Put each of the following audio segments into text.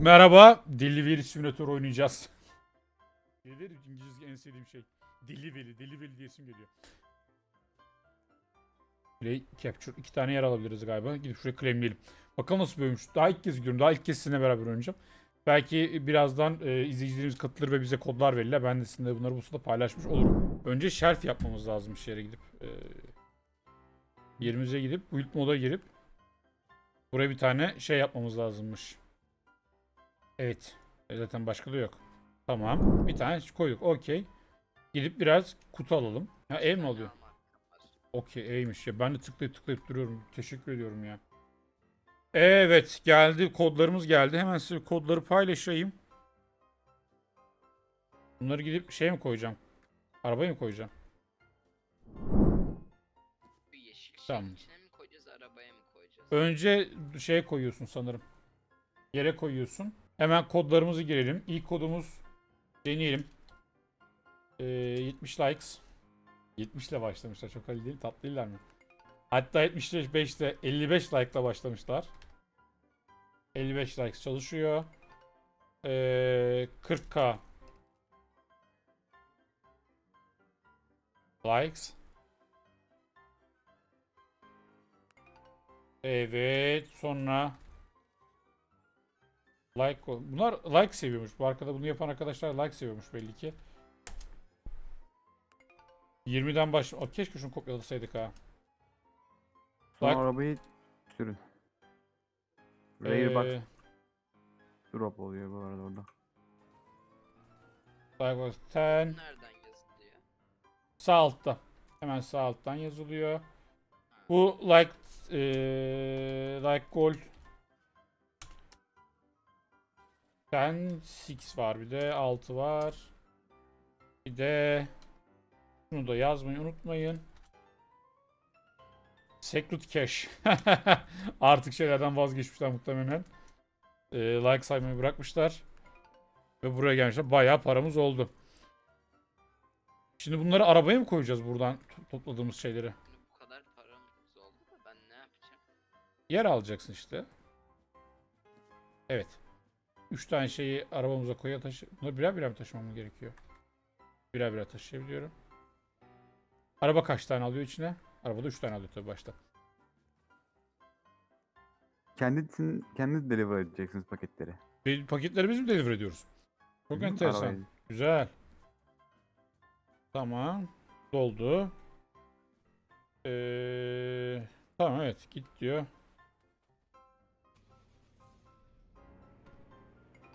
Merhaba, Delivery Simulator oynayacağız. Nedir İngilizce en sevdiğim şey? Delivery, Delivery diyesim geliyor. Play Capture. iki tane yer alabiliriz galiba. Gidip şuraya claimleyelim. Bakalım nasıl bölmüş. Daha ilk kez gidiyorum. Daha ilk kez sizinle beraber oynayacağım. Belki birazdan e, izleyicilerimiz katılır ve bize kodlar verirler. Ben de sizinle bunları bu sırada paylaşmış olurum. Önce shelf yapmamız lazım bir yere gidip. E, yerimize gidip, build moda girip buraya bir tane şey yapmamız lazımmış. Evet. E, Zaten başka da yok. Tamam. Bir tane koyduk. Okey. Gidip biraz kutu alalım. Ha ev mi alıyor? Okey evmiş ya. Ben de tıklayıp tıklayıp duruyorum. Teşekkür ediyorum ya. Evet geldi. Kodlarımız geldi. Hemen size kodları paylaşayım. Bunları gidip şey mi koyacağım? Arabaya mı koyacağım? Yeşil Tamam. içine mi koyacağız, arabaya mı koyacağız? Önce şeye koyuyorsun sanırım. Yere koyuyorsun. Hemen kodlarımızı girelim. İlk kodumuz deneyelim. Ee, 70 likes. 70 ile başlamışlar. Çok hali değil. Tatlı değiller mi? Hatta 75'te 55 like ile başlamışlar. 55 likes çalışıyor. Ee, 40k likes. Evet. Sonra like bunlar like seviyormuş. Bu arkada bunu yapan arkadaşlar like seviyormuş belli ki. 20'den baş... O, keşke şunu kopyalasaydık ha. Sonra Bak. arabayı sürün. Railbox Ee, drop oluyor bu arada orada. like was 10. Nereden yazılıyor? Sağ altta. Hemen sağ alttan yazılıyor. Bu like eee like gold 10 6 var bir de 6 var. Bir de şunu da yazmayı unutmayın. Secret Cash. Artık şeylerden vazgeçmişler muhtemelen. Eee, like saymayı bırakmışlar. Ve buraya gelmişler. Bayağı paramız oldu. Şimdi bunları arabaya mı koyacağız buradan to- topladığımız şeyleri? Bu kadar paramız oldu da ben ne yapacağım? Yer alacaksın işte. Evet. Üç tane şeyi arabamıza koya taşı... Bunları birer birer mi taşımam gerekiyor? Birer birer taşıyabiliyorum. Araba kaç tane alıyor içine? Arabada üç tane alıyor tabii başta. Kendisini, kendiniz deliver edeceksiniz paketleri. Ve paketleri biz mi deliver ediyoruz? Çok hı, enteresan. arabayı. Güzel. Tamam. Doldu. Ee, tamam evet git diyor.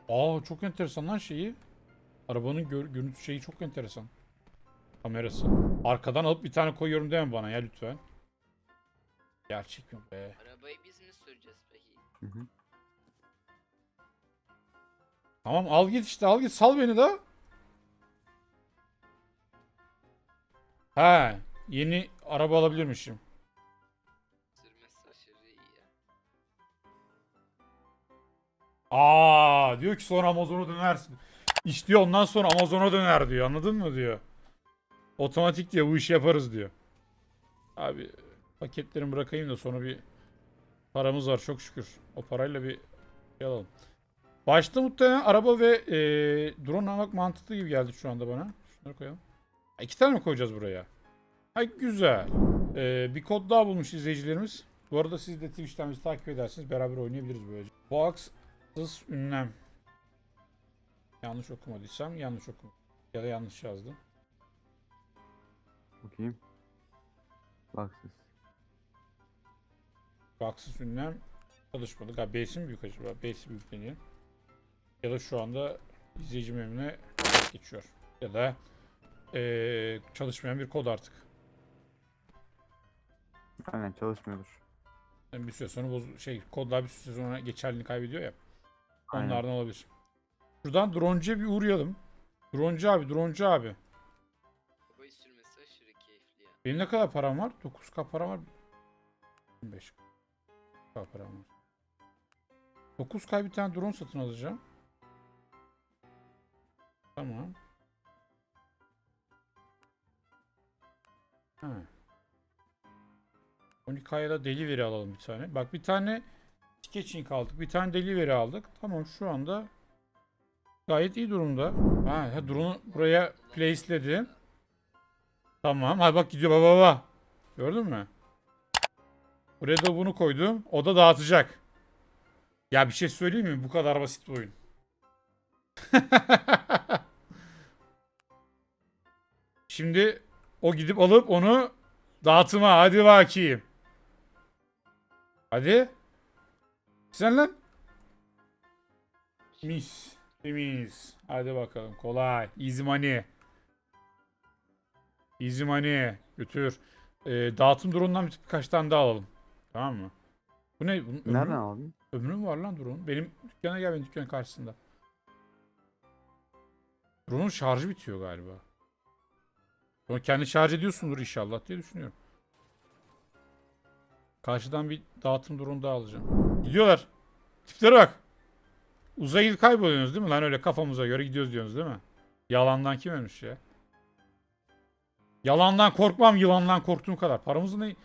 Aa çok enteresan lan şeyi. Arabanın gör görüntü şeyi çok enteresan. Kamerası. Arkadan alıp bir tane koyuyorum deme bana ya lütfen. Gerçek mi be? Arabayı biz mi süreceğiz peki? Hı hı. Tamam al git işte al git sal beni de. Ha yeni araba alabilirmişim. Aa diyor ki sonra Amazon'a dönersin. İş ondan sonra Amazon'a döner diyor anladın mı diyor. Otomatik diyor bu işi yaparız diyor. Abi paketlerimi bırakayım da sonra bir paramız var çok şükür. O parayla bir şey alalım. Başta muhtemelen araba ve e, drone almak mantıklı gibi geldi şu anda bana. Şunları koyalım. Ha, İki tane mi koyacağız buraya? Ay güzel. E, bir kod daha bulmuş izleyicilerimiz. Bu arada siz de Twitch'ten bizi takip edersiniz. Beraber oynayabiliriz böylece. Box Sız ünlem. Yanlış okumadıysam yanlış okum. Ya da yanlış yazdım. Bakayım. Baksız. Baksız ünlem çalışmadı. Galiba B'si mi büyük acaba? B'si büyük deniyor. Ya da şu anda izleyici memnune geçiyor. Ya da eee, çalışmayan bir kod artık. Aynen çalışmıyordur. Yani bir süre sonra boz şey kodlar bir süre sonra geçerliliğini kaybediyor ya. Aynen. Onlardan olabilir. Şuradan droncuya bir uğrayalım. Droncu abi, droncu abi. Arabayı sürmesi aşırı keyifli ya. Benim ne kadar param var? 9k param var. 15k param var. 9k bir tane drone satın alacağım. Tamam. Ha. 12k'ya da delivery alalım bir tane. Bak bir tane Sketching aldık. Bir tane delivery aldık. Tamam şu anda gayet iyi durumda. Ha, ha drone'u buraya placeledim. Tamam. Hadi bak gidiyor baba baba. Gördün mü? Buraya da bunu koydum. O da dağıtacak. Ya bir şey söyleyeyim mi? Bu kadar basit bir oyun. Şimdi o gidip alıp onu dağıtıma. Hadi bakayım. Hadi. Sen lan. Mis. Temiz. Hadi bakalım. Kolay. Easy money. Easy money. Götür. Ee, dağıtım drone'undan bir- birkaç tane daha alalım. Tamam mı? Bu ne? Bunun ömrü, Nereden aldın? ömrü mü var lan drone? Benim dükkana gel benim dükkanın karşısında. Drone'un şarjı bitiyor galiba. Sonra kendi şarj ediyorsundur inşallah diye düşünüyorum. Karşıdan bir dağıtım drone daha alacağım. Gidiyorlar. Tiplere bak. Uzaya kayboluyorsunuz değil mi lan öyle kafamıza göre gidiyoruz diyorsunuz değil mi? Yalandan kim ölmüş ya? Yalandan korkmam yılandan korktuğum kadar. Paramızı ne?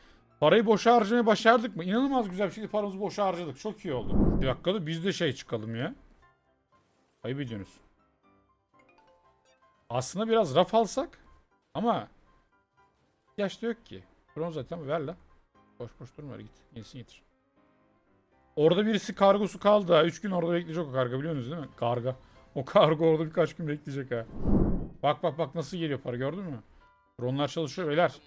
Parayı boşa harcamayı başardık mı? İnanılmaz güzel bir şekilde paramızı boşa harcadık. Çok iyi oldu. Bir dakikada biz de şey çıkalım ya. Ayıp ediyorsunuz. Aslında biraz raf alsak ama ihtiyaç da yok ki. Bron zaten ver la. Boş boş durma git. Yenisini getir. Orada birisi kargosu kaldı ha. 3 gün orada bekleyecek o karga biliyorsunuz değil mi? Karga. O kargo orada birkaç gün bekleyecek ha. Bak bak bak nasıl geliyor para gördün mü? Dronlar çalışıyor beyler.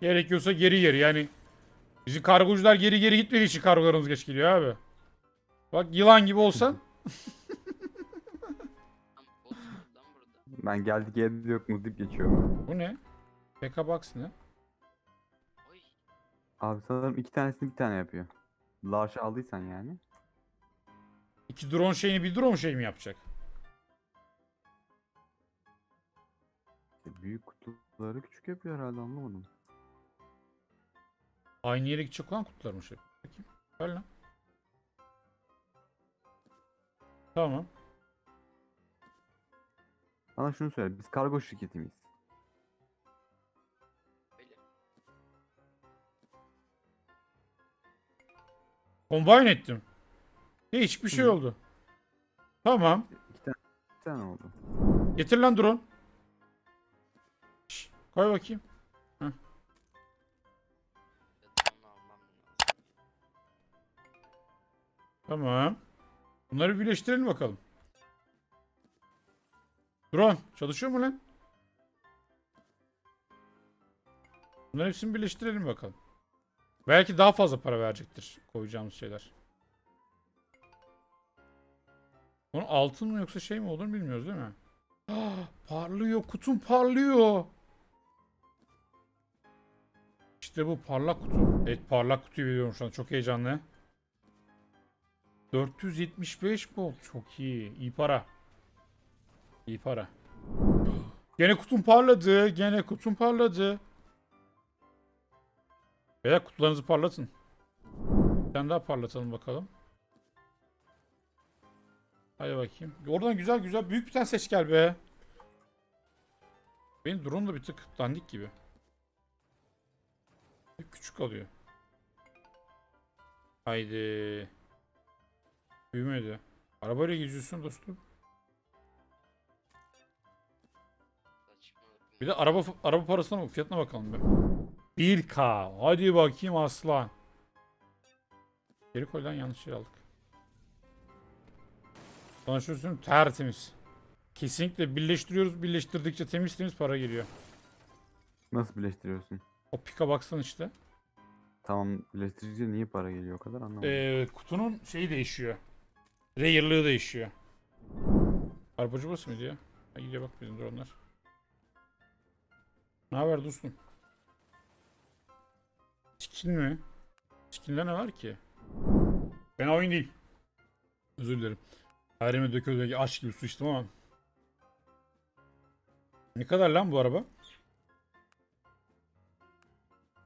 Gerekiyorsa geri geri yani. Bizim kargocular geri geri gitmediği için kargolarımız geç geliyor abi. Bak yılan gibi olsan. Ben geldik yerde yok mu deyip geçiyorum. Bu ne? PK Box ne? Abi sanırım iki tanesini bir tane yapıyor. Large aldıysan yani. İki drone şeyini bir drone şey mi yapacak? İşte büyük kutuları küçük yapıyor herhalde anlamadım. Aynı yere gidecek olan kutular mı şey? Bakayım. Lan. Tamam. Bana şunu söyle biz kargo şirketi miyiz? Combine ettim. Hiçbir şey Hı. oldu. Tamam. İki tane, iki tane oldu. Getir lan drone. Şş, koy bakayım. Tamam. Bunları bir birleştirelim bakalım. Drone çalışıyor mu lan? Bunların hepsini birleştirelim bakalım. Belki daha fazla para verecektir koyacağımız şeyler. Bunun altın mı yoksa şey mi olduğunu bilmiyoruz değil mi? Ah, parlıyor kutum parlıyor. İşte bu parlak kutu. Evet parlak kutuyu veriyorum şu an çok heyecanlı. 475 gold. Çok iyi. İyi para. İyi para. Gene kutum parladı. Gene kutum parladı. Beyler kutularınızı parlatın. Bir tane daha parlatalım bakalım. Hadi bakayım. Oradan güzel güzel büyük bir tane seç gel be. Benim drone da bir tık dandik gibi. Küçük alıyor. Haydi. Büyümedi. Arabayla geziyorsun dostum. Bir de araba araba parasına bak, fiyatına bakalım be. 1K. Hadi bakayım aslan. Geri koy lan yanlış şey aldık. Söyleyeyim tertemiz. Kesinlikle birleştiriyoruz. Birleştirdikçe temiz temiz para geliyor. Nasıl birleştiriyorsun? O pika baksana işte. Tamam birleştirici niye para geliyor o kadar anlamadım. Ee, kutunun şeyi değişiyor. Rare'lığı değişiyor. Arabacı burası mıydı ya? Ha, gidiyor bak bizim dronlar. Ne haber dostum? Skin mi? Skin'de ne var ki? Ben oyun değil. Özür dilerim. Yerime döküyor. Aç gibi su içtim ama. Ne kadar lan bu araba?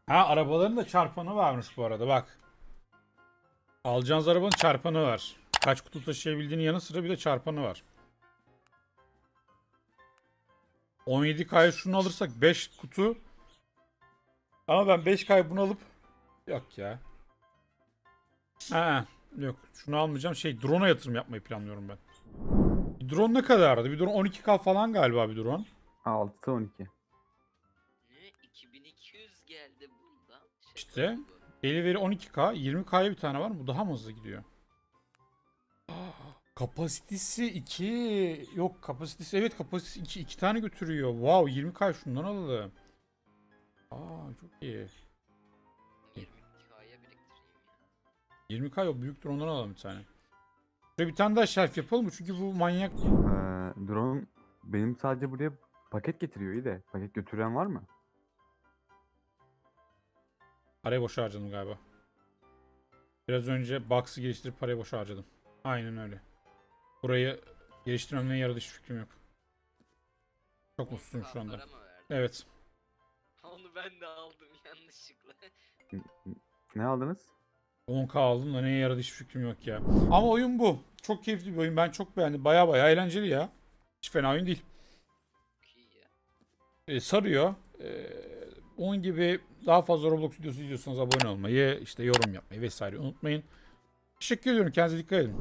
Ha arabaların da çarpanı varmış bu arada bak. Alacağınız arabanın çarpanı var. Kaç kutu taşıyabildiğinin yanı sıra bir de çarpanı var. 17K'ya şunu alırsak 5 kutu Ama ben 5K bunu alıp yok ya. Ha, yok. Şunu almayacağım. Şey drone'a yatırım yapmayı planlıyorum ben. Bir drone ne kadardı? Bir drone 12K falan galiba bir drone. 6 12. Ne? 2200 geldi bundan. Şaka İşte. bu. Delivery 12K. 20K'ya bir tane var mı? Bu daha mı hızlı gidiyor? Kapasitesi 2. Yok kapasitesi evet kapasitesi 2. 2 tane götürüyor. Wow 20K şundan alalım. Aa çok iyi. 20K yok büyüktür ondan alalım bir tane. Şöyle bir tane daha shelf yapalım mı? Çünkü bu manyak. Ee, drone benim sadece buraya paket getiriyor iyi de. Paket götüren var mı? Parayı boşa harcadım galiba. Biraz önce box'ı geliştirip parayı boşa harcadım. Aynen öyle. Burayı geliştirmemden yaradı hiç fikrim yok. Çok mutsuzum şu anda. Evet. Onu ben de aldım yanlışlıkla. Ne aldınız? 10k aldım da neye yaradı hiç fikrim yok ya. Ama oyun bu. Çok keyifli bir oyun. Ben çok beğendim. Baya baya eğlenceli ya. Hiç fena oyun değil. Çok iyi ya. E, sarıyor. E, onun gibi daha fazla Roblox videosu izliyorsanız abone olmayı, işte yorum yapmayı vesaire unutmayın. Teşekkür ediyorum. Kendinize dikkat edin.